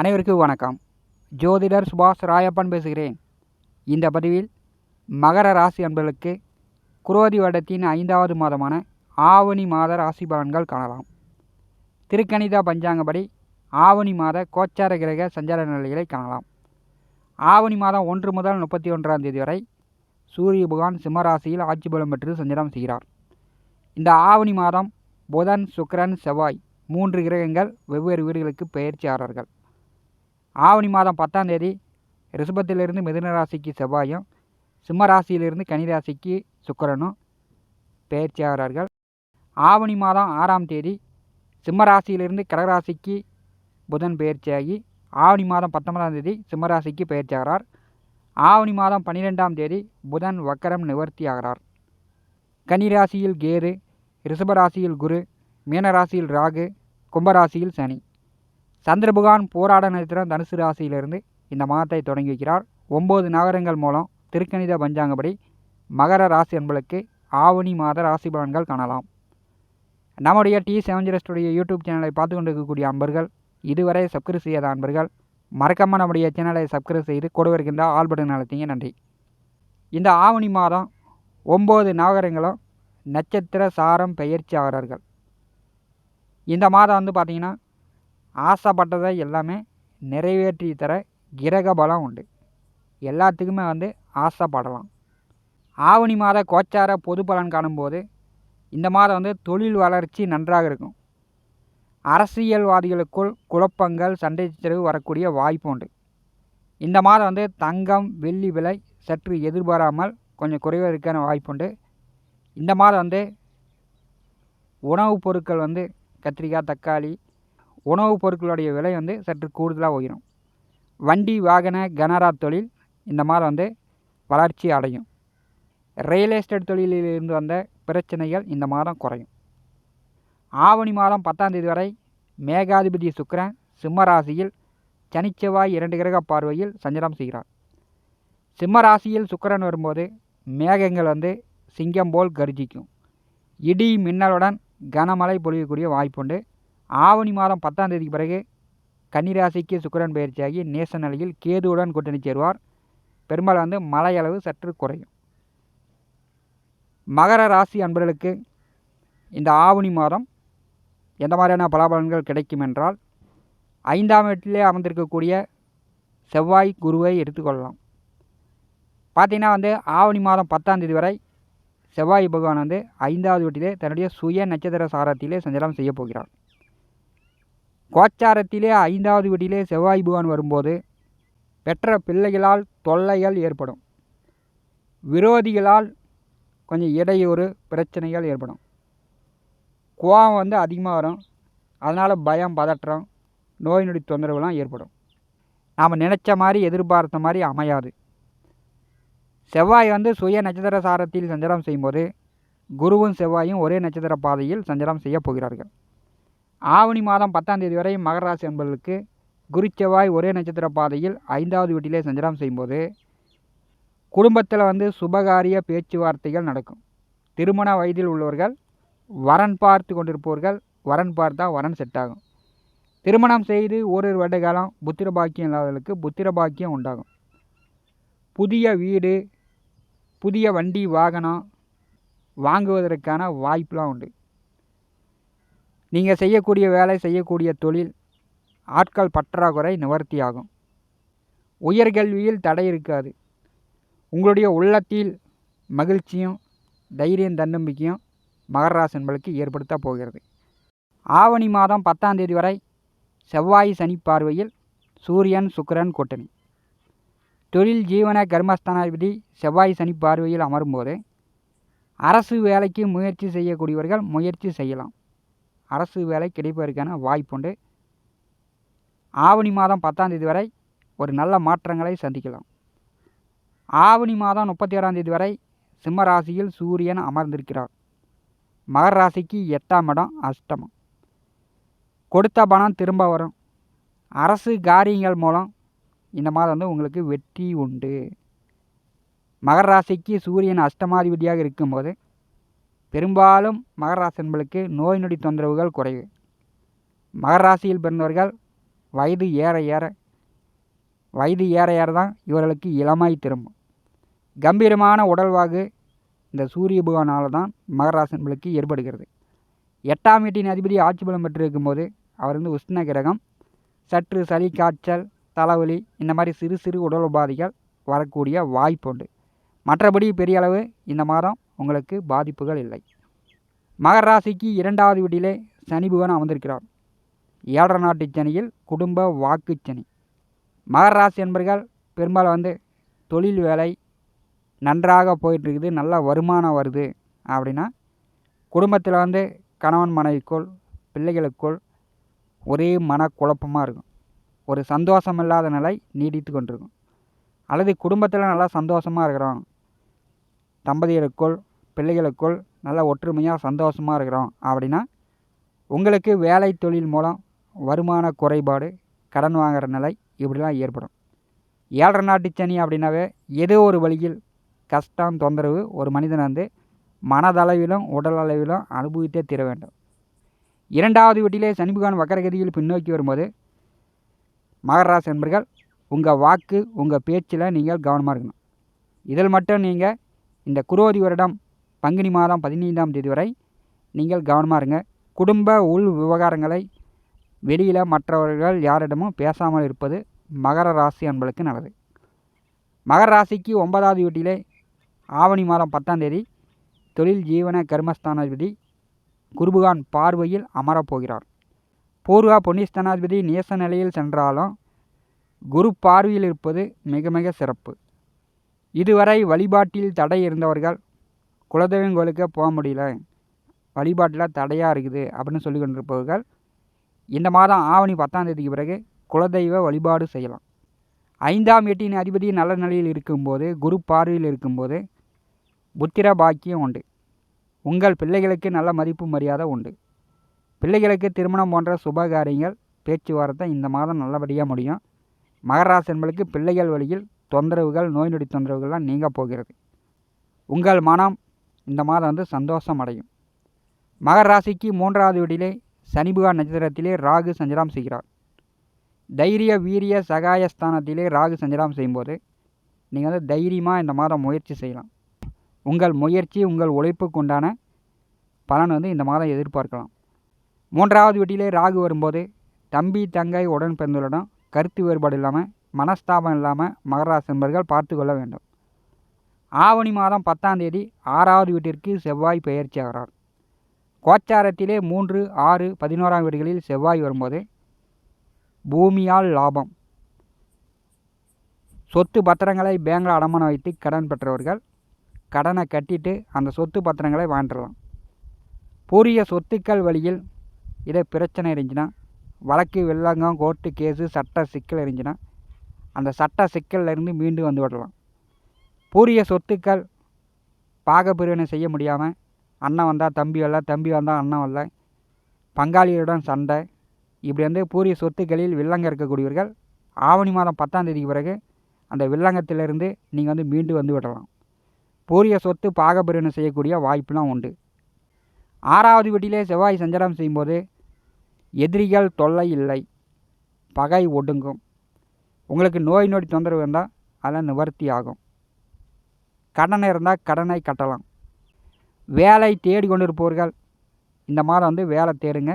அனைவருக்கும் வணக்கம். ஜோதிடர் சுபாஷ் ராயப்பன் பேசுகிறேன். இந்த பதிவில் மகர ராசி அன்பர்களுக்கு குரோதி வருடத்தின் ஐந்தாவது மாதமான ஆவணி மாத ராசி பலன்கள் காணலாம். திருக்கணிதா பஞ்சாங்கப்படி ஆவணி மாத கோச்சார கிரக சஞ்சார நிலைகளை காணலாம். ஆவணி மாதம் ஒன்று முதல் முப்பத்தி ஒன்றாம் தேதி வரை சூரிய பகவான் சிம்மராசியில் ஆட்சி பலம் பெற்று சஞ்சாரம் செய்கிறார். இந்த ஆவணி மாதம் புதன் சுக்கரன் செவ்வாய் மூன்று கிரகங்கள் வெவ்வேறு வீடுகளுக்கு பெயர்ச்சியாளர்கள். ஆவணி மாதம் பத்தாம் தேதி ரிஷபத்திலிருந்து மிதுன ராசிக்கு செவ்வாயும் சிம்ம ராசியிலிருந்து கனி ராசிக்கு சுக்கிரனும் ஆவணி மாதம் ஆறாம் தேதி சிம்ம ராசியிலிருந்து கடகராசிக்கு புதன் பயிற்சியாகி ஆவணி மாதம் பத்தொன்பதாம் தேதி சிம்ம ராசிக்கு ஆவணி மாதம் பன்னிரெண்டாம் தேதி புதன் வக்கரம் நிவர்த்தி ஆகிறார். கன்னிராசியில் கேரு ரிஷபராசியில் குரு மீனராசியில் ராகு கும்பராசியில் சனி. சந்திரபுகான் போராட நட்சத்திரம் தனுசு ராசியிலிருந்து இந்த மாதத்தை தொடங்கி வைக்கிறார். ஒம்பது நகரங்கள் மூலம் திருக்கணித பஞ்சாங்கப்படி மகர ராசி அன்பளுக்கு ஆவணி மாத ராசி பலன்கள் காணலாம். நம்முடைய டி செவஞ்சிரஸ்டுடைய யூடியூப் சேனலை பார்த்து கொண்டிருக்கக்கூடிய அன்பர்கள் இதுவரை சப்ஸ்கிரைப் செய்யாத அன்பர்கள் மறக்காமல் நம்முடைய சேனலை சப்ஸ்கிரைப் செய்து கொடு வருகின்ற ஆல் பட்டன் நன்றி. இந்த ஆவணி மாதம் ஒம்பது நவகரங்களும் நட்சத்திர சாரம் பெயர்ச்சி ஆகிறார்கள். இந்த மாதம் வந்து பார்த்திங்கன்னா ஆசைப்பட்டதை எல்லாமே நிறைவேற்றி தர கிரக பலம் உண்டு. எல்லாத்துக்குமே வந்து ஆசைப்படலாம். ஆவணி மாத கோச்சார பொது பலன் காணும்போது இந்த மாதம் வந்து தொழில் வளர்ச்சி நன்றாக இருக்கும். அரசியல்வாதிகளுக்குள் குழப்பங்கள் சண்டை சச்சரவு வரக்கூடிய வாய்ப்பு உண்டு. இந்த மாதம் வந்து தங்கம் வெள்ளி விலை சற்று எதிர்பாராமல் கொஞ்சம் குறைவதற்கான வாய்ப்பு உண்டு. இந்த மாதம் வந்து உணவுப் பொருட்கள் வந்து கத்திரிக்காய் தக்காளி உணவுப் பொருட்களுடைய விலை வந்து சற்று கூடுதலாக உயரும். வண்டி வாகன கனரா தொழில் இந்த மாதிரி வந்து வளர்ச்சி அடையும். ரியல் எஸ்டேட் தொழிலிலிருந்து வந்த பிரச்சனைகள் இந்த மாதம் குறையும். ஆவணி மாதம் பத்தாம் தேதி வரை மேகாதிபதி சுக்கரன் சிம்மராசியில் சனிச்செவ்வாய் இரண்டு கிரக பார்வையில் சஞ்சலம் செய்கிறார். சிம்மராசியில் சுக்கரன் வரும்போது மேகங்கள் வந்து சிங்கம் போல் கர்ஜிக்கும். இடி மின்னலுடன் கனமழை பொழியக்கூடிய வாய்ப்புண்டு. ஆவணி மாதம் பத்தாம் தேதிக்கு பிறகு கன்னிராசிக்கு சுக்கரன் பயிற்சியாகி நேச நிலையில் கேதுவுடன் கூட்டணி சேருவார். பெரும்பாலும் வந்து மலையளவு சற்று குறையும். மகர ராசி அன்பர்களுக்கு இந்த ஆவணி மாதம் எந்த மாதிரியான பலாபலன்கள் கிடைக்கும் என்றால் ஐந்தாம் வீட்டிலே அமர்ந்திருக்கக்கூடிய செவ்வாய் குருவை எடுத்துக்கொள்ளலாம். பார்த்திங்கன்னா வந்து ஆவணி மாதம் பத்தாம் தேதி வரை செவ்வாய் பகவான் வந்து ஐந்தாவது வீட்டிலே தன்னுடைய சுய நட்சத்திர சாரத்திலே சஞ்சலம் செய்ய போகிறார். கோச்சாரத்திலே ஐந்தாவது வீட்டிலே செவ்வாய் பகவான் வரும்போது பெற்ற பிள்ளைகளால் தொல்லைகள் ஏற்படும். விரோதிகளால் கொஞ்சம் இடையூறு பிரச்சனைகள் ஏற்படும். கோபம் வந்து அதிகமாக வரும். அதனால் பயம் பதற்றம் நோய் நொடி தொந்தரவுலாம் ஏற்படும். நாம் நினச்ச மாதிரி எதிர்பார்த்த மாதிரி அமையாது. செவ்வாய் வந்து சுய நட்சத்திர சாரத்தில் சஞ்சாரம் செய்யும்போது குருவும் செவ்வாயும் ஒரே நட்சத்திர பாதையில் சஞ்சாரம் செய்ய போகிறார்கள். ஆவணி மாதம் பத்தாம் தேதி வரை மகர ராசி என்பவர்களுக்கு குருச்செவ்வாய் ஒரே நட்சத்திர பாதையில் ஐந்தாவது வீட்டிலே சஞ்சாரம் செய்யும்போது குடும்பத்தில் வந்து சுபகாரிய பேச்சுவார்த்தைகள் நடக்கும். திருமண வயதில் உள்ளவர்கள் வரன் பார்த்து கொண்டிருப்பவர்கள் வரன் பார்த்தா வரன் செட் ஆகும். திருமணம் செய்து ஓரிரு வருட காலம் புத்திர பாக்கியம் இல்லாதவர்களுக்கு புத்திர பாக்கியம் உண்டாகும். புதிய வீடு புதிய வண்டி வாகனம் வாங்குவதற்கான வாய்ப்புலாம் உண்டு. நீங்கள் செய்யக்கூடிய வேலை செய்யக்கூடிய தொழில் ஆட்கள் பற்றாக்குறை நிவர்த்தி ஆகும் உயர்கல்வியில் தடை இருக்காது. உங்களுடைய உள்ளத்தில் மகிழ்ச்சியும் தைரியம் தன்னம்பிக்கையும் மகராசன்களுக்கு ஏற்படுத்த போகிறது. ஆவணி மாதம் பத்தாம் தேதி வரை செவ்வாய் சனி பார்வையில் சூரியன் சுக்கரன் கூட்டணி. தொழில் ஜீவன கர்மஸ்தானாதிபதி செவ்வாய் சனி பார்வையில் அமரும்போது அரசு வேலைக்கு முயற்சி செய்யக்கூடியவர்கள் முயற்சி செய்யலாம். அரசு வேலை கிடைப்பதற்கான வாய்ப்புண்டு ஆவணி மாதம் பத்தாம் தேதி வரை ஒரு நல்ல மாற்றங்களை சந்திக்கலாம். ஆவணி மாதம் முப்பத்தி ஆறாம் தேதி வரை சிம்ம ராசியில் சூரியன் அமர்ந்திருக்கிறார். மகர ராசிக்கு எட்டாம் இடம் அஷ்டமம். கொடுத்த பணம் திரும்ப வரும். அரசு காரியங்கள் மூலம் இந்த மாதம் வந்து உங்களுக்கு வெற்றி உண்டு. மகர ராசிக்கு சூரியன் அஷ்டமாதிபதியாக இருக்கும்போது பெரும்பாலும் மகர ராசி நோய் நொடி தொந்தரவுகள் குறைவு. மகர ராசியில் பிறந்தவர்கள் வயது ஏற ஏற வயது ஏற ஏற தான் இவர்களுக்கு இளமாய் திரும்பும். கம்பீரமான உடல்வாகு இந்த சூரிய பகவானால் தான் மகராசன்களுக்கு ஏற்படுகிறது. எட்டாம் வீட்டின் அதிபதி ஆட்சி பலம் பெற்றிருக்கும்போது அவர் வந்து உஷ்ண கிரகம் சற்று சளி காய்ச்சல் தலைவலி இந்த மாதிரி சிறு சிறு உடல் உபாதைகள் வரக்கூடிய வாய்ப்பு உண்டு. மற்றபடி பெரிய அளவு இந்த மாதம் உங்களுக்கு பாதிப்புகள் இல்லை. மகர ராசிக்கு இரண்டாவது வீட்டிலே சனி பகவான் அமர்ந்திருக்கிறார். ஏழரை நாட்டு சனியில் குடும்ப வாக்கு சனி. மகர ராசி என்பர்கள் பெரும்பாலும் வந்து தொழில் வேலை நன்றாக போயிட்டுருக்குது நல்ல வருமானம் வருது அப்படின்னா குடும்பத்தில் வந்து கணவன் மனைவிக்குள் பிள்ளைகளுக்குள் ஒரே மனக்குழப்பமாக இருக்கும். ஒரு சந்தோஷம் இல்லாத நிலை நீடித்து கொண்டிருக்கும். அல்லது குடும்பத்தில் நல்லா சந்தோஷமாக இருக்கிறோம் தம்பதியருக்குள் பிள்ளைகளுக்குள் நல்ல ஒற்றுமையாக சந்தோஷமாக இருக்கிறோம் அப்படின்னா உங்களுக்கு வேலை தொழில் மூலம் வருமான குறைபாடு கடன் வாங்குகிற நிலை இப்படிலாம் ஏற்படும். ஏழரை நாட்டு சனி அப்படின்னாவே ஏதோ ஒரு வழியில் கஷ்டம் தொந்தரவு ஒரு மனிதன் வந்து மனதளவிலும் உடல் அளவிலும் அனுபவித்தே தீர வேண்டும். இரண்டாவது வீட்டிலே சனி வக்கரகதியில் பின்னோக்கி வரும்போது மகராசி என்பர்கள் உங்கள் வாக்கு உங்கள் பேச்சில் நீங்கள் கவனமாக இருக்கணும். இதில் மட்டும் நீங்கள் இந்த குரோதி வருடம் பங்குனி மாதம் பதினைந்தாம் தேதி வரை நீங்கள் கவனமாக இருங்க. குடும்ப உள் விவகாரங்களை வெளியில் மற்றவர்கள் யாரிடமும் பேசாமல் இருப்பது மகர ராசி அன்பளுக்கு நல்லது. மகர ராசிக்கு ஒன்பதாவது வீட்டிலே ஆவணி மாதம் பத்தாம் தேதி தொழில் ஜீவன கர்மஸ்தானாதிபதி குருபகான் பார்வையில் அமரப்போகிறார். பூர்வா புண்ணியஸ்தானாதிபதி நேச நிலையில் சென்றாலும் குரு பார்வையில் இருப்பது மிக மிக சிறப்பு. இதுவரை வழிபாட்டில் தடை இருந்தவர்கள் குலதெய்வம் கோயிலுக்கு போக முடியல. வழிபாட்டில் தடையாக இருக்குது அப்படின்னு சொல்லி கொண்டிருப்பவர்கள் இந்த மாதம் ஆவணி பத்தாம் தேதிக்கு பிறகு குலதெய்வ வழிபாடு செய்யலாம். ஐந்தாம் எட்டின் அதிபதி நல்ல நிலையில் இருக்கும்போது குரு பார்வையில் இருக்கும்போது புத்திர பாக்கியம் உண்டு. உங்கள் பிள்ளைகளுக்கு நல்ல மதிப்பு மரியாதை உண்டு. பிள்ளைகளுக்கு திருமணம் போன்ற சுபகாரியங்கள் பேச்சுவார்த்தை இந்த மாதம் நல்லபடியாக முடியும். மகராசி என்பளுக்கு பிள்ளைகள் வழியில் தொந்தரவுகள் நோய் நொடி தொந்தரவுகள்லாம் நீங்க போகிறது. உங்கள் மனம் இந்த மாதம் வந்து சந்தோஷம் அடையும். மகர ராசிக்கு மூன்றாவது வீட்டிலே சனிபுகா நட்சத்திரத்திலே ராகு சஞ்சலம் செய்கிறார். தைரிய வீரிய சகாயஸ்தானத்திலே ராகு சஞ்சலம் செய்யும்போது நீங்கள் வந்து தைரியமாக இந்த மாதம் முயற்சி செய்யலாம். உங்கள் முயற்சி உங்கள் உழைப்புக்கு உண்டான பலன் வந்து இந்த மாதம் எதிர்பார்க்கலாம். மூன்றாவது வீட்டிலே ராகு வரும்போது தம்பி தங்கை உடன் பிறந்தவரிடம் கருத்து வேறுபாடு இல்லாமல் மனஸ்தாபம் இல்லாமல் மகராசி நண்பர்கள் பார்த்து கொள்ள வேண்டும். ஆவணி மாதம் பத்தாம் தேதி ஆறாவது வீட்டிற்கு செவ்வாய் பெயர்ச்சி ஆகிறார் கோச்சாரத்திலே மூன்று ஆறு பதினோராம் வீடுகளில் செவ்வாய் வரும்போது பூமியால் லாபம். சொத்து பத்திரங்களை பேங்கில் அடமானம் வைத்து கடன் பெற்றவர்கள் கடனை கட்டிட்டு அந்த சொத்து பத்திரங்களை வாங்கிடலாம். பூரிய சொத்துக்கள் வழியில் இதே பிரச்சனை இருந்துச்சுன்னா வழக்கு வெள்ளங்கம் கோர்ட்டு கேஸு சட்ட சிக்கல் இருந்துச்சுன்னா அந்த சட்ட சிக்கல்லேருந்து மீண்டு வந்து விடலாம். பூரிய சொத்துக்கள் பாகப்பிரிவினை செய்ய முடியாமல் அண்ணன் வந்தால் தம்பி வரல தம்பி வந்தால் அண்ணன் வரல பங்காளிகளுடன் சண்டை. இப்படி வந்து பூரிய சொத்துக்களில் வில்லங்க இருக்கக்கூடியவர்கள் ஆவணி மாதம் பத்தாம் தேதிக்கு பிறகு அந்த வில்லங்கத்திலிருந்து நீங்கள் வந்து மீண்டு வந்து விடலாம். பூரிய சொத்து பாகப்பிரிவினை செய்யக்கூடிய வாய்ப்புலாம் உண்டு. ஆறாவது வீட்டிலே செவ்வாய் சஞ்சாரம் செய்யும்போது எதிரிகள் தொல்லை இல்லை பகை ஒடுங்கும். உங்களுக்கு நோய் நொடி தொந்தரவு இருந்தால் அதெல்லாம் நிவர்த்தி ஆகும். கடன் இருந்தால் கடனை கட்டலாம். வேலை தேடி கொண்டிருப்பவர்கள் இந்த மாதம் வந்து வேலை தேடுங்க.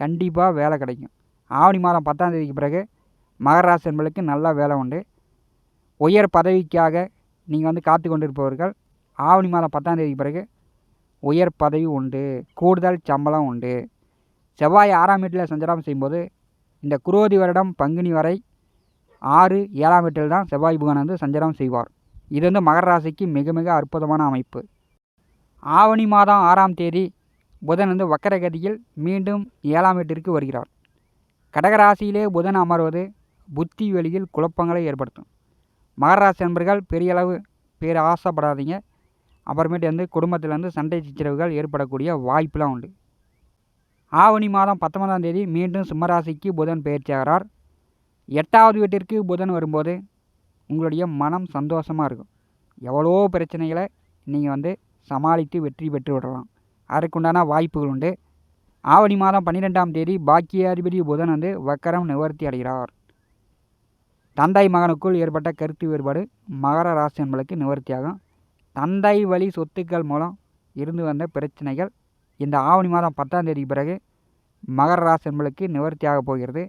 கண்டிப்பாக வேலை கிடைக்கும். ஆவணி மாதம் பத்தாம் தேதிக்கு பிறகு மகராசி நல்ல வேலை உண்டு. உயர் பதவிக்காக நீங்கள் வந்து காத்து கொண்டிருப்பவர்கள். ஆவணி மாதம் பத்தாம் தேதிக்கு பிறகு உயர் பதவி உண்டு. கூடுதல் சம்பளம் உண்டு. செவ்வாய் ஆறாம் வீட்டில் சஞ்சாரம் செய்யும்போது இந்த குரோதி வருடம் பங்குனி வரை ஆறு ஏழாம் வீட்டில் தான் செவ்வாய் புகன் வந்து சஞ்சாரம் செய்வார். இது வந்து மகர ராசிக்கு மிக மிக அற்புதமான அமைப்பு. ஆவணி மாதம் ஆறாம் தேதி புதன் வந்து வக்கரகதியில் மீண்டும் ஏழாம் வீட்டிற்கு வருகிறார். கடகராசியிலே புதன் அமர்வது புத்தி வெளியில் குழப்பங்களை ஏற்படுத்தும். மகராசி நண்பர்கள் பெரிய அளவு பேர் ஆசைப்படாதீங்க. அப்புறமேட்டு வந்து குடும்பத்தில் வந்து சண்டை சச்சரவுகள் ஏற்படக்கூடிய வாய்ப்புலாம் உண்டு. ஆவணி மாதம் பத்தொன்பதாம் தேதி மீண்டும் சிம்மராசிக்கு புதன் பயிற்சியாகிறார் எட்டாவது வீட்டிற்கு புதன் வரும்போது உங்களுடைய மனம் சந்தோஷமாக இருக்கும். எவ்வளோ பிரச்சனைகளை நீங்கள் வந்து சமாளித்து வெற்றி பெற்று விடலாம். அதற்குண்டான வாய்ப்புகள் உண்டு. ஆவணி மாதம் பன்னிரெண்டாம் தேதி பாக்கியாதிபதி புதன் வந்து வக்கரம் நிவர்த்தி அடைகிறார். தந்தை மகனுக்குள் ஏற்பட்ட கருத்து வேறுபாடு மகர ராசி என்பளுக்கு நிவர்த்தியாகும். தந்தை வழி சொத்துக்கள் மூலம் இருந்து வந்த பிரச்சனைகள் இந்த ஆவணி மாதம் பத்தாம் தேதிக்கு பிறகு மகர ராசி என்பளுக்கு நிவர்த்தியாக போகிறது.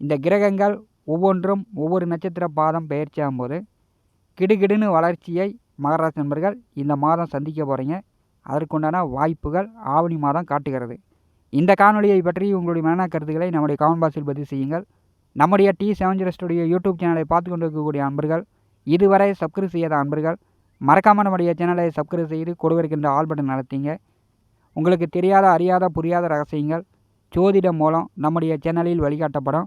இந்த கிரகங்கள் ஒவ்வொன்றும் ஒவ்வொரு நட்சத்திர பாதம் பயிற்சியாகும் போது கிடுகிடுன்னு வளர்ச்சியை மகராசி நண்பர்கள் இந்த மாதம் சந்திக்க போகிறீங்க அதற்குண்டான வாய்ப்புகள் ஆவணி மாதம் காட்டுகிறது. இந்த காணொலியை பற்றி உங்களுடைய மன கருத்துக்களை நம்முடைய கமெண்ட் பாக்ஸில் பதிவு செய்யுங்கள். நம்முடைய டி செவன் ஸ்டுடியோ யூடியூப் சேனலை பார்த்து கொண்டு இருக்கக்கூடிய அன்பர்கள் இதுவரை சப்ஸ்கிரைப் செய்யாத அன்பர்கள் மறக்காமல் நம்முடைய சேனலை சப்ஸ்கிரைப் செய்து கொடுக்கின்ற ஆல் பட்டன் நடத்திங்க உங்களுக்கு தெரியாத அறியாத புரியாத ரகசியங்கள் ஜோதிடம் மூலம் நம்முடைய சேனலில் வழிகாட்டப்படும்.